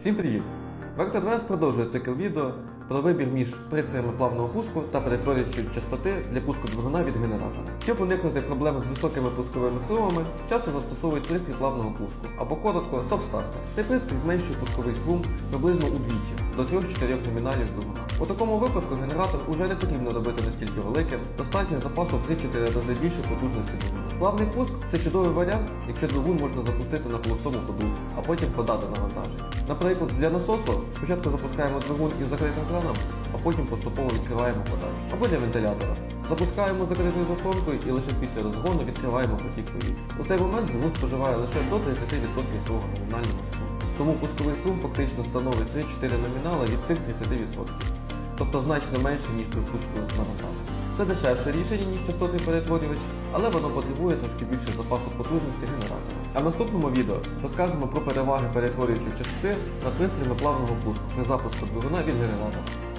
Всім привіт! Вектор ВС продовжує цикл відео про вибір між пристроями плавного пуску та перетворюючої частоти для пуску двигуна від генератора. Щоб уникнути проблем з високими пусковими струмами, часто застосовують пристрій плавного пуску або коротко софт-стартер. Цей пристрій зменшує пусковий струм приблизно удвічі до 3-4 номіналів двигуна. У такому випадку генератор уже не потрібно робити настільки великим, достатньо запасу в 3-4 рази більше потужності двигуна. Плавний пуск це чудовий варіант, якщо двигун можна запустити на холостому ходу, а потім подати навантаження. Наприклад, для насосу спочатку запускаємо двигун із закритим краном, а потім поступово відкриваємо подачу. Або для вентилятора. Запускаємо закритою заслонкою і лише після розгону відкриваємо потік повітря. У цей момент двигун споживає лише до 30% свого номінального струму. Тому пусковий струм фактично становить 3-4 номінали від цих 30%. Тобто значно менше, ніж при пуску навантаження. Це дешевше рішення, ніж частотний перетворювач, але воно потребує трошки більше запасу потужності генератора. А в наступному відео розкажемо про переваги перетворюючої частоти над пристроями плавного пуску при запуску двигуна від генератора.